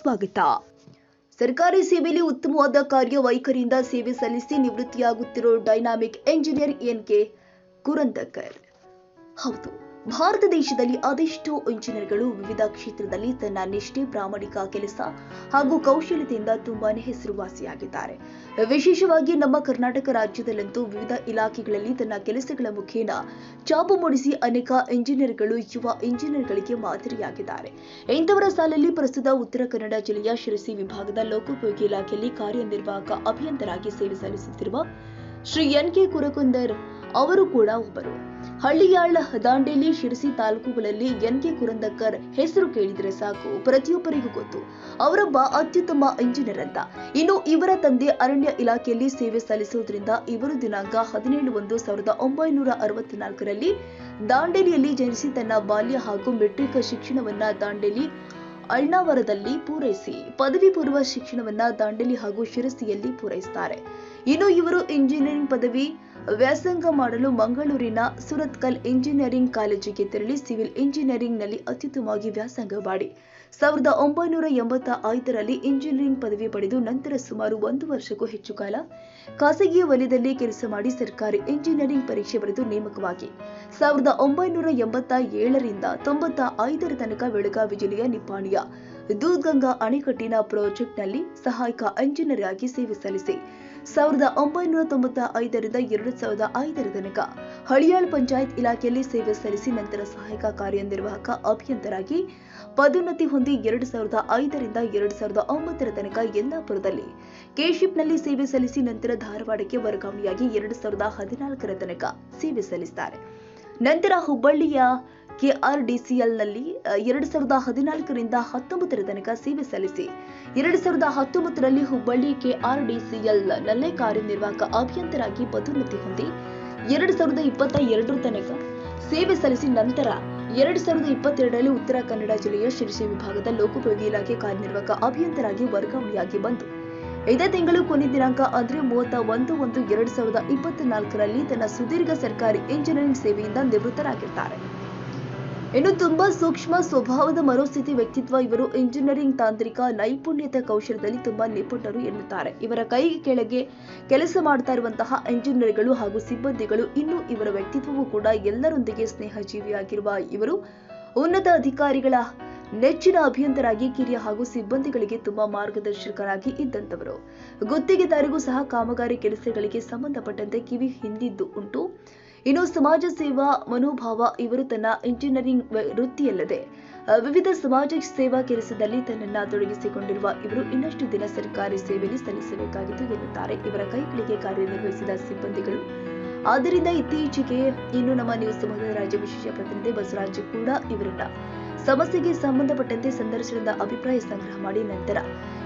ಸ್ವಾಗತ. ಸರ್ಕಾರಿ ಸೇವೆಯಲ್ಲಿ ಉತ್ತಮವಾದ ಕಾರ್ಯವೈಖರಿಯಿಂದ ಸೇವೆ ಸಲ್ಲಿಸಿ ನಿವೃತ್ತಿಯಾಗುತ್ತಿರುವ dynamic engineer N K Kurandakar. ಹೌದು. ಭಾರತ ದೇಶದಲ್ಲಿ ಅದೆಷ್ಟೋ ಇಂಜಿನಿಯರ್ಗಳು ವಿವಿಧ ಕ್ಷೇತ್ರದಲ್ಲಿ ತನ್ನ ನಿಷ್ಠೆ, ಪ್ರಾಮಾಣಿಕ ಕೆಲಸ ಹಾಗೂ ಕೌಶಲ್ಯದಿಂದ ತುಂಬಾನೇ ಹೆಸರುವಾಸಿಯಾಗಿದ್ದಾರೆ. ವಿಶೇಷವಾಗಿ ನಮ್ಮ ಕರ್ನಾಟಕ ರಾಜ್ಯದಲ್ಲಂತೂ ವಿವಿಧ ಇಲಾಖೆಗಳಲ್ಲಿ ತನ್ನ ಕೆಲಸಗಳ ಮುಖೇನ ಚಾಪು ಮೂಡಿಸಿ ಅನೇಕ ಇಂಜಿನಿಯರ್ಗಳು, ಯುವ ಇಂಜಿನಿಯರ್ಗಳಿಗೆ ಮಾದರಿಯಾಗಿದ್ದಾರೆ. ಇಂಥವರ ಸಾಲಲ್ಲಿ ಪ್ರಸ್ತುತ ಉತ್ತರ ಕನ್ನಡ ಜಿಲ್ಲೆಯ ಶಿರಸಿ ವಿಭಾಗದ ಲೋಕೋಪಯೋಗಿ ಇಲಾಖೆಯಲ್ಲಿ ಕಾರ್ಯನಿರ್ವಾಹಕ ಅಭಿಯಂತರಾಗಿ ಸೇವೆ ಸಲ್ಲಿಸುತ್ತಿರುವ ಶ್ರೀ ಎನ್ ಕೆ ಕುರಕುಂದರ್ ಅವರು ಕೂಡ ಒಬ್ಬರು. ಹಳ್ಳಿಯಾಳ್ ದಾಂಡೇಲಿ ಶಿರಸಿ ತಾಲೂಕುಗಳಲ್ಲಿ ಎನ್ ಕೆ ಕುರಂದಕರ್ ಹೆಸರು ಕೇಳಿದ್ರೆ ಸಾಕು, ಪ್ರತಿಯೊಬ್ಬರಿಗೂ ಗೊತ್ತು. ಅವರೊಬ್ಬ ಅತ್ಯುತ್ತಮ ಇಂಜಿನಿಯರ್ ಅಂತ ಇನ್ನು ಇವರ ತಂದೆ ಅರಣ್ಯ ಇಲಾಖೆಯಲ್ಲಿ ಸೇವೆ ಸಲ್ಲಿಸುವುದರಿಂದ ಇವರು ದಿನಾಂಕ ಹದಿನೇಳು ಒಂದು ಸಾವಿರದ ಒಂಬೈನೂರ ಅರವತ್ನಾಲ್ಕರಲ್ಲಿ ದಾಂಡೇಲಿಯಲ್ಲಿ ಜನಿಸಿ ತನ್ನ ಬಾಲ್ಯ ಹಾಗೂ ಮೆಟ್ರಿಕ್ ಶಿಕ್ಷಣವನ್ನ ದಾಂಡೇಲಿ ಅಳ್ನಾವರದಲ್ಲಿ ಪೂರೈಸಿ, ಪದವಿ ಪೂರ್ವ ಶಿಕ್ಷಣವನ್ನ ದಾಂಡೇಲಿ ಹಾಗೂ ಶಿರಸಿಯಲ್ಲಿ ಪೂರೈಸುತ್ತಾರೆ ಇನ್ನು ಇವರು ಇಂಜಿನಿಯರಿಂಗ್ ಪದವಿ ವ್ಯಾಸಂಗ ಮಾಡಲು ಮಂಗಳೂರಿನ ಸುರತ್ಕಲ್ ಇಂಜಿನಿಯರಿಂಗ್ ಕಾಲೇಜಿಗೆ ತೆರಳಿ ಸಿವಿಲ್ ಇಂಜಿನಿಯರಿಂಗ್ನಲ್ಲಿ ಅತ್ಯುತ್ತಮವಾಗಿ ವ್ಯಾಸಂಗ ಮಾಡಿ. ಸಾವಿರದ ಒಂಬೈನೂರ ಎಂಬತ್ತ ಐದರಲ್ಲಿ ಇಂಜಿನಿಯರಿಂಗ್ ಪದವಿ ಪಡೆದು ನಂತರ ಸುಮಾರು ಒಂದು ವರ್ಷಕ್ಕೂ ಹೆಚ್ಚು ಕಾಲ ಖಾಸಗಿ ವಲಯದಲ್ಲಿ ಕೆಲಸ ಮಾಡಿ ಸರ್ಕಾರಿ ಇಂಜಿನಿಯರಿಂಗ್ ಪರೀಕ್ಷೆ ಬರೆದು ನೇಮಕವಾಗಿ. ಸಾವಿರದ ಒಂಬೈನೂರ ಎಂಬತ್ತ ಏಳರಿಂದ ತೊಂಬತ್ತ ಐದರ ತನಕ ಬೆಳಗಾವಿ ಜಿಲ್ಲೆಯ ನಿಪ್ಪಾಣಿಯ ದೂದ್ಗಂಗಾ ಅಣೆಕಟ್ಟಿನ ಪ್ರಾಜೆಕ್ಟ್ನಲ್ಲಿ ಸಹಾಯಕ ಇಂಜಿನಿಯರ್ ಆಗಿ ಸೇವೆ ಸಲ್ಲಿಸಿ. ಸಾವಿರದ ಒಂಬೈನೂರ ತೊಂಬತ್ತ ಐದರಿಂದ ಎರಡು ಸಾವಿರದ ಐದರ ತನಕ ಹಳಿಯಾಳ್ ಪಂಚಾಯತ್ ಇಲಾಖೆಯಲ್ಲಿ ಸೇವೆ ಸಲ್ಲಿಸಿ ನಂತರ ಸಹಾಯಕ ಕಾರ್ಯನಿರ್ವಾಹಕ ಅಭಿಯಂತರಾಗಿ ಪದೋನ್ನತಿ ಹೊಂದಿ ಎರಡು ಸಾವಿರದ ಐದರಿಂದ ಎರಡು ಸಾವಿರದ ಒಂಬತ್ತರ ತನಕ ಯಲ್ಲಾಪುರದಲ್ಲಿ ಕೆಶಿಪ್ನಲ್ಲಿ ಸೇವೆ ಸಲ್ಲಿಸಿ ನಂತರ ಧಾರವಾಡಕ್ಕೆ ವರ್ಗಾವಣೆಯಾಗಿ ಎರಡು ಸಾವಿರದ ಹದಿನಾಲ್ಕರ ತನಕ ಸೇವೆ ಸಲ್ಲಿಸುತ್ತಾರೆ ನಂತರ ಹುಬ್ಬಳ್ಳಿಯ ಕೆಆರ್ಡಿಸಿಎಲ್ನಲ್ಲಿ ಎರಡು ಸಾವಿರದ ಹದಿನಾಲ್ಕರಿಂದ ಹತ್ತೊಂಬತ್ತರ ತನಕ ಸೇವೆ ಸಲ್ಲಿಸಿ. ಎರಡು ಸಾವಿರದ ಹತ್ತೊಂಬತ್ತರಲ್ಲಿ ಹುಬ್ಬಳ್ಳಿ ಕೆಆರ್ಡಿಸಿಎಲ್ ನಲ್ಲೇ ಕಾರ್ಯನಿರ್ವಾಹಕ ಅಭಿಯಂತರಾಗಿ ಪದೋನ್ನತಿ ಹೊಂದಿ, ಎರಡು ಸಾವಿರದ ಇಪ್ಪತ್ತ ಎರಡರ ತನಕ ಸೇವೆ ಸಲ್ಲಿಸಿ ನಂತರ ಎರಡು ಸಾವಿರದ ಇಪ್ಪತ್ತೆರಡರಲ್ಲಿ ಉತ್ತರ ಕನ್ನಡ ಜಿಲ್ಲೆಯ ಶಿರಸಿ ವಿಭಾಗದ ಲೋಕೋಪಯೋಗಿ ಇಲಾಖೆ ಕಾರ್ಯನಿರ್ವಾಹಕ ಅಭಿಯಂತರಾಗಿ ವರ್ಗಾವಣೆಯಾಗಿ ಬಂತು ಇದೇ ತಿಂಗಳು ಕೊನೆ ದಿನಾಂಕ ಅಂದ್ರೆ ಮೂವತ್ತ ಒಂದು ಒಂದು ಎರಡು ಸಾವಿರದ ಇಪ್ಪತ್ತ ನಾಲ್ಕರಲ್ಲಿ ತನ್ನ ಸುದೀರ್ಘ ಸರ್ಕಾರಿ ಇಂಜಿನಿಯರಿಂಗ್ ಸೇವೆಯಿಂದ ನಿವೃತ್ತರಾಗಿರ್ತಾರೆ. ಇನ್ನು ತುಂಬಾ ಸೂಕ್ಷ್ಮ ಸ್ವಭಾವದ ಮನೋಸ್ಥಿತಿ ವ್ಯಕ್ತಿತ್ವ ಇವರು ಇಂಜಿನಿಯರಿಂಗ್ ತಾಂತ್ರಿಕ ನೈಪುಣ್ಯತೆ ಕೌಶಲ್ಯದಲ್ಲಿ ತುಂಬಾ ನಿಪುಣರು ಎನ್ನುತ್ತಾರೆ. ಇವರ ಕೈ ಕೆಳಗೆ ಕೆಲಸ ಮಾಡ್ತಾ ಇರುವಂತಹ ಇಂಜಿನಿಯರ್ಗಳು ಹಾಗೂ ಸಿಬ್ಬಂದಿಗಳು ಇನ್ನು ಇವರ ವ್ಯಕ್ತಿತ್ವವು ಕೂಡ ಎಲ್ಲರೊಂದಿಗೆ ಸ್ನೇಹಜೀವಿಯಾಗಿರುವ ಇವರು ಉನ್ನತ ಅಧಿಕಾರಿಗಳ ನೆಚ್ಚಿನ ಅಭಿಯಂತರಾಗಿ ಕಿರಿಯ ಹಾಗೂ ಸಿಬ್ಬಂದಿಗಳಿಗೆ ತುಂಬಾ ಮಾರ್ಗದರ್ಶಕರಾಗಿ ಇದ್ದಂತವರು ಗುತ್ತಿಗೆದಾರಿಗೂ ಸಹ ಕಾಮಗಾರಿ ಕೆಲಸಗಳಿಗೆ ಸಂಬಂಧಪಟ್ಟಂತೆ ಕಿವಿ ಹಿಂದಿದ್ದು ಉಂಟು. ಇನ್ನು ಸಮಾಜ ಸೇವಾ ಮನೋಭಾವ ಇವರು ತನ್ನ ಇಂಜಿನಿಯರಿಂಗ್ ವೃತ್ತಿಯಲ್ಲದೆ ವಿವಿಧ ಸಮಾಜ ಸೇವಾ ಕೆಲಸದಲ್ಲಿ ತನ್ನನ್ನ ತೊಡಗಿಸಿಕೊಂಡಿರುವ ಇವರು ಇನ್ನಷ್ಟು ದಿನ ಸರ್ಕಾರಿ ಸೇವೆಯಲ್ಲಿ ಸಲ್ಲಿಸಬೇಕಾಗಿತ್ತು ಎನ್ನುತ್ತಾರೆ. ಇವರ ಕೈಗಳಿಗೆ ಕಾರ್ಯನಿರ್ವಹಿಸಿದ ಸಿಬ್ಬಂದಿಗಳು. ಆದ್ದರಿಂದ ಇತ್ತೀಚೆಗೆ ಇನ್ನು ನಮ್ಮ ನ್ಯೂಸ್ ಸಮೂಹದ ರಾಜ್ಯ ವಿಶೇಷ ಪ್ರತಿನಿಧಿ ಬಸವರಾಜ್ ಕೂಡ ಇವರನ್ನ ಸಮಸ್ಯೆಗೆ ಸಂಬಂಧಪಟ್ಟಂತೆ ಸಂದರ್ಶನದ ಅಭಿಪ್ರಾಯ ಸಂಗ್ರಹ ಮಾಡಿ ನಂತರ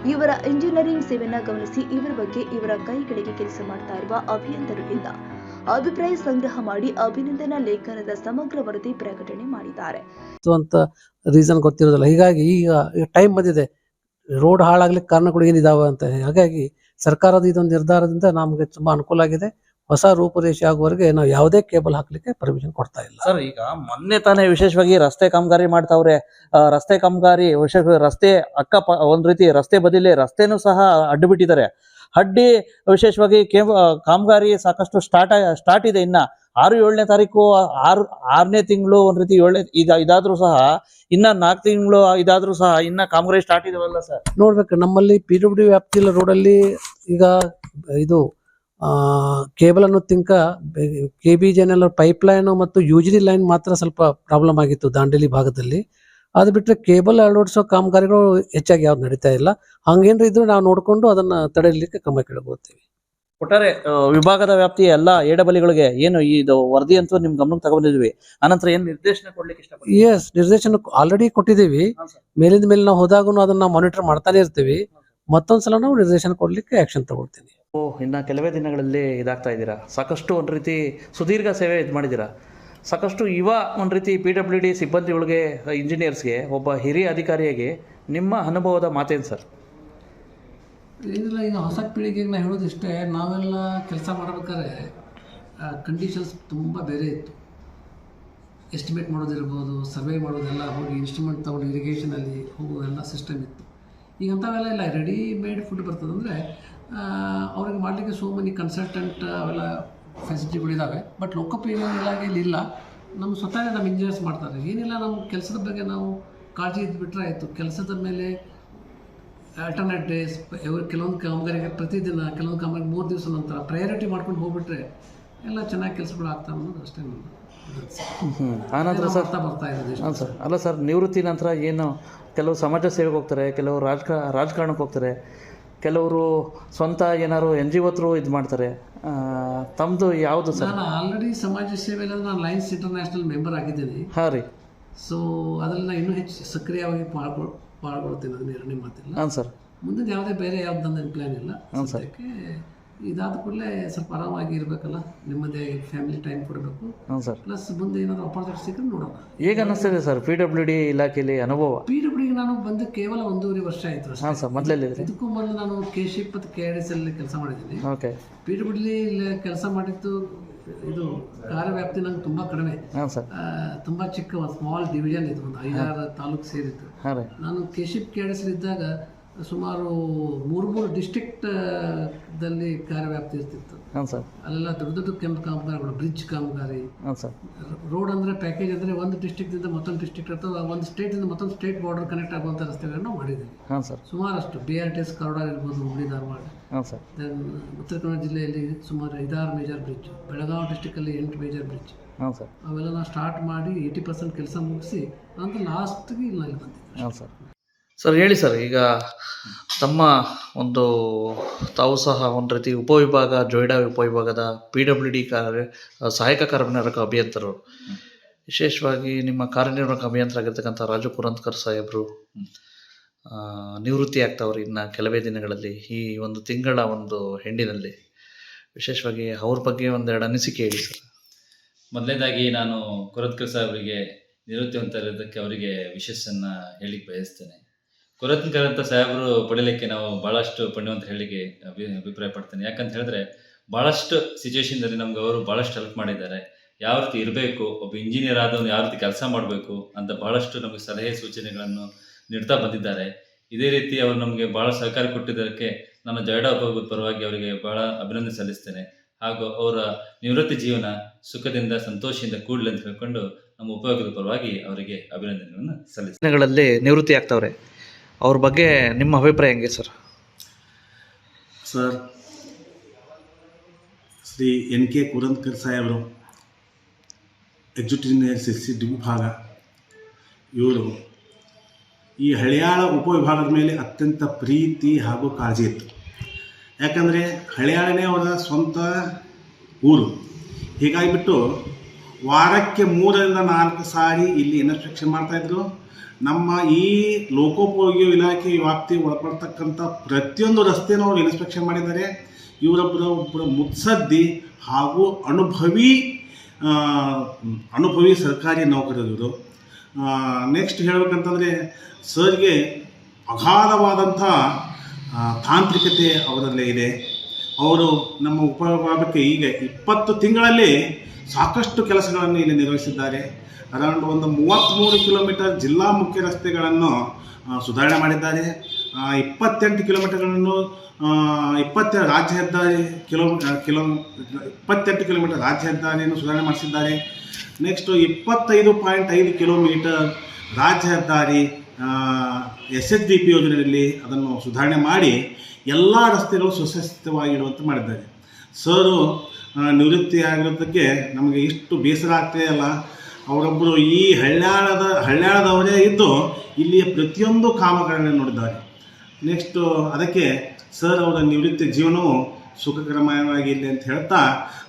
ಇವರ ಇಂಜಿನಿಯರಿಂಗ್ ಸೇವೆಯನ್ನ ಗಮನಿಸಿ, ಇವರ ಬಗ್ಗೆ ಇವರ ಕೈಗಳಿಗೆ ಕೆಲಸ ಮಾಡ್ತಾ ಇರುವ ಅಭಿಯಂತರರಿಂದ ಅಭಿಪ್ರಾಯ ಸಂಗ್ರಹ ಮಾಡಿ ಅಭಿನಂದನಾ ಲೇಖನದ ಸಮಗ್ರ ವರದಿ ಪ್ರಕಟಣೆ ಮಾಡಿದ್ದಾರೆ. ಅಂತ ರೀಸನ್ ಗೊತ್ತಿರೋದಿಲ್ಲ. ಹೀಗಾಗಿ ಈಗ ಟೈಮ್ ಬಂದಿದೆ. ರೋಡ್ ಹಾಳಾಗ್ಲಿಕ್ಕೆ ಕಾರಣಗಳು ಏನಿದಾವೆ ಅಂತ. ಹಾಗಾಗಿ ಸರ್ಕಾರದ ಇದೊಂದು ನಿರ್ಧಾರದಿಂದ ನಮಗೆ ತುಂಬಾ ಅನುಕೂಲ ಆಗಿದೆ. ಹೊಸ ರೂಪುರೇಷೆ ಆಗುವವರೆಗೆ ನಾವು ಯಾವುದೇ ಕೇಬಲ್ ಹಾಕ್ಲಿಕ್ಕೆ ಪರ್ಮಿಷನ್ ಕೊಡ್ತಾ ಇಲ್ಲ. ಸರ್ ಈಗ ಮೊನ್ನೆ ತಾನೇ ವಿಶೇಷವಾಗಿ ರಸ್ತೆ ಕಾಮಗಾರಿ ಮಾಡ್ತಾವ್ರೆ. ಆ, ರಸ್ತೆ ಕಾಮಗಾರಿ ವಿಶೇಷವಾಗಿ ರಸ್ತೆ ಅಕ್ಕ ಒಂದ್ ರೀತಿ ರಸ್ತೆ ಬದಿಲಿ ರಸ್ತೆನೂ ಸಹ ಅಡ್ಡು ಬಿಟ್ಟಿದ್ದಾರೆ. ಅಡ್ಡಿ ವಿಶೇಷವಾಗಿ ಕೇಮ್ ಕಾಮಗಾರಿ ಸಾಕಷ್ಟು ಸ್ಟಾರ್ಟ್ ಸ್ಟಾರ್ಟ್ ಇದೆ ಇನ್ನ. ಆರು, ಏಳನೇ ತಾರೀಕು, ಆರು, ಆರನೇ ತಿಂಗಳು ಒಂದ್ ರೀತಿ ಏಳನೇ, ಇದ, ಇದಾದ್ರೂ ಸಹ ಇನ್ನ ನಾಲ್ಕು ತಿಂಗಳು, ಇದಾದ್ರೂ ಸಹ ಇನ್ನ ಕಾಮಗಾರಿ ಸ್ಟಾರ್ಟ್ ಇದಾವಲ್ಲ ಸರ್? ನೋಡ್ಬೇಕು, ನಮ್ಮಲ್ಲಿ ಪಿ ಡಬ್ಲ್ಯೂ ವ್ಯಾಪ್ತಿ ವ್ಯಾಪ್ತಿಯಲ್ಲಿ ರೋಡಲ್ಲಿ ಈಗ ಇದು ಕೇಬಲ್ ಅನ್ನು ತಿಂಕ ಕೆ ಬಿ ಜೆನಲ್ ಪೈಪ್ ಲೈನ್ ಮತ್ತು ಯುಜಿಡಿ ಲೈನ್ ಮಾತ್ರ ಸ್ವಲ್ಪ ಪ್ರಾಬ್ಲಮ್ ಆಗಿತ್ತು ದಾಂಡೇಲಿ ಭಾಗದಲ್ಲಿ. ಅದು ಬಿಟ್ಟರೆ ಕೇಬಲ್ ಅಳವಡಿಸೋ ಕಾಮಗಾರಿಗಳು ಹೆಚ್ಚಾಗಿ ಯಾವ್ದು ನಡೀತಾ ಇಲ್ಲ. ಹಂಗೇನ್ರ ಇದ್ರೆ ನಾವು ನೋಡ್ಕೊಂಡು ಅದನ್ನ ತಡೆಯಲಿಕ್ಕೆ ಕ್ರಮ ಕೇಳಬೋತೀವಿ ಒಟ್ಟಾರೆ ವಿಭಾಗದ ವ್ಯಾಪ್ತಿಯ ಎಲ್ಲಾ ಎಡಬಲಿಗಳಿಗೆ ಏನು ಇದು ವರದಿ ಅಂತ ನಿಮ್ ಗಮನಕ್ಕೆ ತಗೊಂಡಿದ್ವಿ. ಅನಂತರ ಏನ್ ನಿರ್ದೇಶನ ಕೊಡ್ಲಿಕ್ಕೆ ಇಷ್ಟ ಎಸ್ ನಿರ್ದೇಶನ ಆಲ್ರೆಡಿ ಕೊಟ್ಟಿದ್ದೀವಿ. ಮೇಲಿಂದ ಮೇಲೆ ನಾವು ಹೋದಾಗೂ ಅದನ್ನ ಮಾನಿಟರ್ ಮಾಡ್ತಾನೆ ಇರ್ತೀವಿ. ಮತ್ತೊಂದ್ಸಲ ನಾವು ನಿರ್ದೇಶನ ಕೊಡ್ಲಿಕ್ಕೆ ಆಕ್ಷನ್ ತಗೊಳ್ತೀನಿ ಓ ಇನ್ನ ಕೆಲವೇ ದಿನಗಳಲ್ಲಿ ಇದಾಗ್ತಾ ಇದ್ದೀರಾ? ಸಾಕಷ್ಟು ಒಂದು ರೀತಿ ಸುದೀರ್ಘ ಸೇವೆ ಇದ್ ಮಾಡಿದ್ದೀರಾ? ಸಾಕಷ್ಟು ಯುವ ಒಂದು ರೀತಿ ಪಿ ಡಬ್ಲ್ಯೂ ಡಿ ಸಿಬ್ಬಂದಿಗಳಿಗೆ ಇಂಜಿನಿಯರ್ಸ್ಗೆ ಒಬ್ಬ ಹಿರಿಯ ಅಧಿಕಾರಿಯಾಗಿ ನಿಮ್ಮ ಅನುಭವದ ಮಾತೇನು ಸರ್? ಏನಿಲ್ಲ, ಈಗ ಹೊಸ ಪೀಳಿಗೆಗೆ ಹೇಳೋದು ಹೇಳೋದಿಷ್ಟೇ ನಾವೆಲ್ಲ ಕೆಲಸ ಮಾಡ್ಬೇಕಾದ್ರೆ ಕಂಡೀಷನ್ಸ್ ತುಂಬ ಬೇರೆ ಇತ್ತು. ಎಸ್ಟಿಮೇಟ್ ಮಾಡೋದಿರ್ಬೋದು ಸರ್ವೆ ಮಾಡೋದೆಲ್ಲ ಹೋಗಿ ಇನ್ಸ್ಟ್ರೂಮೆಂಟ್ ತೊಗೊಂಡು ಇರಿಗೇಷನಲ್ಲಿ ಹೋಗೋದೆಲ್ಲ ಸಿಸ್ಟಮ್ ಇತ್ತು. ಈಗ ಅಂಥವೆಲ್ಲ ಇಲ್ಲ ರೆಡಿಮೇಡ್ ಫುಡ್ ಬರ್ತದೆ ಅಂದರೆ ಅವ್ರಿಗೆ ಮಾಡಲಿಕ್ಕೆ ಸೋ ಮನಿ ಕನ್ಸಲ್ಟೆಂಟ್ ಅವೆಲ್ಲ ಫೆಸಿಲಿಟಿಗಳಿದ್ದಾವೆ ಬಟ್ ಲೋಕೋಪಯೋಗಿ ಇಲಾಖೆಯಲ್ಲಿ ಇಲ್ಲ ನಮ್ಮ ಸ್ವತಃ ನಮ್ಮ ಇಂಜಿನಿಯರ್ಸ್ ಮಾಡ್ತಾರೆ. ಏನಿಲ್ಲ ನಮ್ಮ ಕೆಲಸದ ಬಗ್ಗೆ ನಾವು ಕಾಳಜಿ ಇದ್ಬಿಟ್ರೆ ಆಯಿತು. ಕೆಲಸದ ಮೇಲೆ ಆಲ್ಟರ್ನೇಟ್ ಡೇಸ್ ಕೆಲವೊಂದು ಕಾಮಗಾರಿಗೆ ಪ್ರತಿದಿನ ಕೆಲವೊಂದು ಕಾಮಗಾರಿ ಮೂರು ದಿವಸ ನಂತರ ಪ್ರಯಾರಿಟಿ ಮಾಡ್ಕೊಂಡು ಹೋಗ್ಬಿಟ್ರೆ ಎಲ್ಲ ಚೆನ್ನಾಗಿ ಕೆಲಸಗಳು ಆಗ್ತಾವೆ ಅನ್ನೋದು ಅಷ್ಟೇ. ಆನಂತರ ಸರ್ ಬರ್ತಾ ಹಾಂ ಸರ್. ಅಲ್ಲ ಸರ್ ನಿವೃತ್ತಿ ನಂತರ ಏನು ಕೆಲವು ಸಮಾಜ ಸೇವೆಗೆ ಹೋಗ್ತಾರೆ ಕೆಲವರು ರಾಜಕ ರಾಜಕಾರಣಕ್ಕೆ ಹೋಗ್ತಾರೆ. ಕೆಲವರು ಸ್ವಂತ ಏನಾದ್ರು ಎನ್ ಜಿ ಒತ್ರು ಇದು ಮಾಡ್ತಾರೆ. ತಮ್ಮದು ಯಾವುದು ಸರ್? ನಾನು ಆಲ್ರೆಡಿ ಸಮಾಜ ಸೇವೆಯಲ್ಲಿ ನಾನು ಲೈನ್ಸ್ ಇಂಟರ್ನ್ಯಾಷನಲ್ ಮೆಂಬರ್ ಆಗಿದ್ದೀನಿ. ಹಾಂ ರೀ. ಸೊ ಅದರಲ್ಲಿ ನಾನು ಇನ್ನೂ ಹೆಚ್ಚು ಸಕ್ರಿಯವಾಗಿ ಪಾಲ್ಗೊಳ್ ಪಾಲ್ಗೊಳ್ತೀನಿ ಅದನ್ನ ಎರಡನೇ ಮಾತಿಲ್ಲ. ಹಾಂ ಸರ್. ಮುಂದಿನ ಯಾವುದೇ ಬೇರೆ ಯಾವ್ದು ಪ್ಲ್ಯಾನ್ ಇಲ್ಲ. ಸದ್ಯಕ್ಕೆ ಇದಾದ ಕೂಡಲೇ ಸ್ವಲ್ಪ ಆರಾಮಾಗಿ ಇರಬೇಕಲ್ಲ ನಿಮ್ಮದೇ ಫ್ಯಾಮಿಲಿ ಟೈಮ್ ಕೊಡಬೇಕು. ಸರ್. ಪ್ಲಸ್ ಮುಂದೆ ಏನಾದರೂ ಅಪಾರ್ಚುನಿಟಿ ಸಿಕ್ಕರೆ ನೋಡೋಣ. ಈಗ ಅನ್ನಿಸ್ತಿದೆ ಸರ್ ಪಿ ಡಬ್ಲ್ಯೂ ಡಿ ಇಲಾಖೆಯಲ್ಲಿ ಅನುಭವ? ಪಿ ಡಬ್ಲ್ಯೂಗೆ ನಾನು ಬಂದು ಕೇವಲ ಒಂದೂವರೆ ವರ್ಷ ಆಯಿತು ಅಷ್ಟೇ. ಹಾಂ ಸರ್ ಮೊದಲೆಲ್ಲಿದ್ರಿ ಇದಕ್ಕೂ ಮೊದಲು ನಾನು ಕೆ ಶಿಪ್ ಮತ್ತು ಕೆ ಆರ್ ಎಸ್ ಅಲ್ಲಿ ಕೆಲಸ ಮಾಡಿದ್ದೀನಿ. ಓಕೆ. ಪಿ ಡಬ್ಲ್ಯೂ ಕೆಲಸ ಮಾಡಿದ್ದು ಇದು ಕಾರ್ಯವ್ಯಾಪ್ತಿ ನಂಗೆ ತುಂಬ ಕಡಿಮೆ. ಹಾಂ ಸರ್. ಆ, ತುಂಬಾ ಚಿಕ್ಕ ಒಂದು ಸ್ಮಾಲ್ ಡಿವಿಷನ್ ಇದು ಒಂದು ಐದಾರು ತಾಲೂಕು ಸೇರಿತ್ತು. ಹಾಂ ರೀ. ನಾನು ಕೆಶಿಪ್ ಎಸ್ ಇದ್ದಾಗ ಸುಮಾರು ಮೂರು ಮೂರು ಡಿಸ್ಟ್ರಿಕ್ಟ್ ದಲ್ಲಿ ಕಾರ್ಯವ್ಯಾಪ್ತಿ ಇರ್ತಿತ್ತು. ಹಾಂ ಸರ್. ಅಲ್ಲೆಲ್ಲ ದೊಡ್ಡ ದೊಡ್ಡ ಕೆಂಪು ಕಾಮಗಾರಿಗಳು ಬ್ರಿಡ್ಜ್ ಕಾಮಗಾರಿ. ಹಾಂ ಸರ್. ರೋಡ್ ಅಂದರೆ ಪ್ಯಾಕೇಜ್ ಅಂದರೆ ಒಂದು ಡಿಸ್ಟ್ರಿಕ್ಟಿಂದ ಮತ್ತೊಂದು ಡಿಸ್ಟ್ರಿಕ್ಟ್ ಅಥವಾ ಒಂದು ಸ್ಟೇಟಿಂದ ಮತ್ತೊಂದು ಸ್ಟೇಟ್ ಬಾರ್ಡರ್ ಕನೆಕ್ಟ್ ಆಗುವಂಥ ರಸ್ತೆಗಳನ್ನು ಮಾಡಿದ್ದೀವಿ. ಹಾಂ ಸರ್. ಸುಮಾರಷ್ಟು B R T S corridor ಇರ್ಬೋದು ಹುಬ್ಳಿ ಧಾರವಾಡ. ಹಾಂ ಸರ್. ದೆನ್ ಉತ್ತರ ಕನ್ನಡ ಜಿಲ್ಲೆಯಲ್ಲಿ ಸುಮಾರು ಐದಾರು ಮೇಜರ್ ಬ್ರಿಡ್ಜ್ ಬೆಳಗಾವಿ ಡಿಸ್ಟಿಕಲ್ಲಿ ಎಂಟು ಮೇಜರ್ ಬ್ರಿಡ್ಜ್ ಹಾಂ ಸರ್. ಅವೆಲ್ಲ ನಾವು ಸ್ಟಾರ್ಟ್ ಮಾಡಿ ಏಯ್ಟಿ ಪರ್ಸೆಂಟ್ ಕೆಲಸ ಮುಗಿಸಿ ಅಂತ ಲಾಸ್ಟ್ಗೆ ಇಲ್ಲ ಇಲ್ಲಿ ಬಂದಿದ್ದೆ ಹಾಂ ಸರ್. ಸರ್ ಹೇಳಿ ಸರ್ ಈಗ ತಮ್ಮ ಒಂದು, ತಾವು ಸಹ ಒಂದು ರೀತಿ ಉಪವಿಭಾಗ, ಜೊಯ್ಡಾ ಉಪವಿಭಾಗದ ಪಿ ಡಬ್ಲ್ಯೂ ಡಿ ಕಾರ್ಯ, ಸಹಾಯಕ ಕಾರ್ಯನಿರ್ವಾಹಕ ಅಭಿಯಂತರರು. ವಿಶೇಷವಾಗಿ ನಿಮ್ಮ ಕಾರ್ಯನಿರ್ವಾಹಕ ಅಭಿಯಂತರಾಗಿರ್ತಕ್ಕಂಥ ರಾಜು ಪುರಂತ್ಕರ್ ಸಾಹೇಬರು ನಿವೃತ್ತಿ ಆಗ್ತಾವ್ರಿ ಇನ್ನು ಕೆಲವೇ ದಿನಗಳಲ್ಲಿ ಈ ಒಂದು ತಿಂಗಳ ಒಂದು ಹೆಂಡಿನಲ್ಲಿ ವಿಶೇಷವಾಗಿ ಅವ್ರ ಬಗ್ಗೆ ಒಂದೆರಡು ಅನಿಸಿಕೆ ಹೇಳಿ ಸರ್ ಮೊದಲನೇದಾಗಿ ನಾನು ಕುರತ್ಕರ್ ಸಾಹೇಬರಿಗೆ ನಿವೃತ್ತಿ ಹೊಂದಿರೋದಕ್ಕೆ ಅವರಿಗೆ ವಿಶೇಷನ್ನು ಹೇಳಿಕ್ಕೆ ಬಯಸ್ತೇನೆ. ಅಂತ ಸಾಹೇಬರು ಪಡೀಲಿಕ್ಕೆ ನಾವು ಬಹಳಷ್ಟು ಪಣ್ಯವಂತ ಹೇಳಿಕೆ ಅಭಿ ಅಭಿಪ್ರಾಯ ಪಡ್ತೇನೆ. ಯಾಕಂತ ಹೇಳಿದ್ರೆ ಬಹಳಷ್ಟು ಸಿಚುವೇಶನ್ದಲ್ಲಿ ನಮ್ಗೆ ಅವರು ಬಹಳಷ್ಟು ಹೆಲ್ಪ್ ಮಾಡಿದ್ದಾರೆ. ಯಾವ ರೀತಿ ಇರಬೇಕು, ಒಬ್ಬ ಇಂಜಿನಿಯರ್ ಆದವನು ಯಾವ ರೀತಿ ಕೆಲಸ ಮಾಡಬೇಕು ಅಂತ ಬಹಳಷ್ಟು ನಮಗೆ ಸಲಹೆ ಸೂಚನೆಗಳನ್ನು ನೀಡ್ತಾ ಬಂದಿದ್ದಾರೆ. ಇದೇ ರೀತಿ ಅವರು ನಮಗೆ ಬಹಳ ಸಹಕಾರ ಕೊಟ್ಟಿದ್ದಕ್ಕೆ ನಾನು ಜಯಡ ಹಬ್ಬದ ಪರವಾಗಿ ಅವರಿಗೆ ಬಹಳ ಅಭಿನಂದನೆ ಸಲ್ಲಿಸ್ತೇನೆ. ಹಾಗೂ ಅವರ ನಿವೃತ್ತಿ ಜೀವನ ಸುಖದಿಂದ, ಸಂತೋಷದಿಂದ ಕೂಡಲಿ ಅಂತ ಹೇಳ್ಕೊಂಡು ನಮ್ಮ ಉಪಯೋಗದ ಪರವಾಗಿ ಅವರಿಗೆ ಅಭಿನಂದನೆಗಳನ್ನು ದಿನಗಳಲ್ಲಿ ನಿವೃತ್ತಿ ಆಗ್ತಾವ್ರೆ ಅವ್ರ ಬಗ್ಗೆ ನಿಮ್ಮ ಅಭಿಪ್ರಾಯ ಹೆಂಗೆ sir? Sir, Shri N K Kurantkar ಸಾಹೇಬರು ಎಕ್ಸಿಕ್ಯೂಟಿವ್ ಇಂಜಿನಿಯರ್ ವಿಭಾಗ ಇವರು ಈ ಹಳಿಯಾಳ ಉಪವಿಭಾಗದ ಮೇಲೆ ಅತ್ಯಂತ ಪ್ರೀತಿ ಹಾಗೂ ಕಾಳಜಿ ಇತ್ತು. ಯಾಕಂದರೆ ಹಳಿಯಾಳನೇ ಅವರ ಸ್ವಂತ ಊರು. ಹೀಗಾಗಿಬಿಟ್ಟು ವಾರಕ್ಕೆ ಮೂರರಿಂದ ನಾಲ್ಕು ಸಾರಿ ಇಲ್ಲಿ ಇನ್ಸ್ಪೆಕ್ಷನ್ ಮಾಡ್ತಾಯಿದ್ರು ನಮ್ಮ ಈ ಲೋಕೋಪಯೋಗಿ ಇಲಾಖೆ ವ್ಯಾಪ್ತಿ ಒಳಪಡ್ತಕ್ಕಂಥ ಪ್ರತಿಯೊಂದು ರಸ್ತೆನೂ ಅವರು ಇನ್ಸ್ಪೆಕ್ಷನ್ ಮಾಡಿದ್ದಾರೆ. ಇವರೊಬ್ಬರ ಒಬ್ಬರ ಮುತ್ಸದ್ದಿ ಹಾಗೂ ಅನುಭವಿ ಅನುಭವಿ ಸರ್ಕಾರಿ ನೌಕರರು ಇವರು. ನೆಕ್ಸ್ಟ್ ಹೇಳಬೇಕಂತಂದರೆ ಸರ್ಗೆ ಅಗಾಧವಾದಂಥ ತಾಂತ್ರಿಕತೆ ಅವರಲ್ಲೇ ಇದೆ. ಅವರು ನಮ್ಮ ಉಪವಿಭಾಗಕ್ಕೆ ಈಗ ಇಪ್ಪತ್ತು ತಿಂಗಳಲ್ಲಿ ಸಾಕಷ್ಟು ಕೆಲಸಗಳನ್ನು ಇಲ್ಲಿ ನಿರ್ವಹಿಸಿದ್ದಾರೆ. ಅರೌಂಡ್ ಒಂದು ಮೂವತ್ತ್ಮೂರು ಕಿಲೋಮೀಟರ್ ಜಿಲ್ಲಾ ಮುಖ್ಯ ರಸ್ತೆಗಳನ್ನು ಸುಧಾರಣೆ ಮಾಡಿದ್ದಾರೆ. ಇಪ್ಪತ್ತೆಂಟು ಕಿಲೋಮೀಟರ್ಗಳನ್ನು ಇಪ್ಪತ್ತೆರಡು ರಾಜ್ಯ ಹೆದ್ದಾರಿ ಕಿಲೋ ಕಿಲೋ, ಇಪ್ಪತ್ತೆಂಟು ಕಿಲೋಮೀಟರ್ ರಾಜ್ಯ ಹೆದ್ದಾರಿಯನ್ನು ಸುಧಾರಣೆ ಮಾಡಿಸಿದ್ದಾರೆ. ನೆಕ್ಸ್ಟು ಇಪ್ಪತ್ತೈದು ಪಾಯಿಂಟ್ ಐದು ಕಿಲೋಮೀಟರ್ ರಾಜ್ಯ ಹೆದ್ದಾರಿ ಎಸ್ ಎಸ್ ಡಿ ಪಿ ಯೋಜನೆಯಲ್ಲಿ ಅದನ್ನು ಸುಧಾರಣೆ ಮಾಡಿ ಎಲ್ಲ ರಸ್ತೆಗಳು ಸುಸಂಸ್ಥಿತವಾಗಿಡುವಂತೆ ಮಾಡಿದ್ದಾರೆ. ಸರು ನಿವೃತ್ತಿಯಾಗಿರೋದಕ್ಕೆ ನಮಗೆ ಇಷ್ಟು ಬೇಸರ ಆಗ್ತಾಯಿಲ್ಲ ಅವರೊಬ್ಬರು ಈ ಹಳ್ಯಾಳದ, ಹಳ್ಯಾಳದವರೇ ಇದ್ದು ಇಲ್ಲಿಯ ಪ್ರತಿಯೊಂದು ಕಾಮಗಳನ್ನು ನೋಡಿದ್ದಾರೆ. ನೆಕ್ಸ್ಟು ಅದಕ್ಕೆ ಸರ್ ಅವರ ನಿವೃತ್ತಿ ಜೀವನವು ಸುಖಕರಮಯವಾಗಿರಲಿ ಅಂತ ಹೇಳ್ತಾ,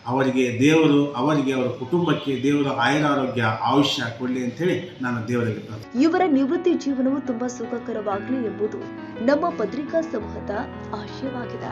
ಅವರಿಗೆ ದೇವರು, ಅವರಿಗೆ ಅವರ ಕುಟುಂಬಕ್ಕೆ ದೇವರ ಆಯುರಾರೋಗ್ಯ ಆಯುಷ್ಯ ಕೊಡಲಿ ಅಂತೇಳಿ ನಾನು ದೇವರಲ್ಲಿ ಪ್ರಾರ್ಥನೆ ಇವರ ನಿವೃತ್ತಿ ಜೀವನವು ತುಂಬಾ ಸುಖಕರವಾಗಲಿ ಎಂಬುದು ನಮ್ಮ ಪತ್ರಿಕಾ ಸಮೂಹದ ಆಶಯವಾಗಿದೆ.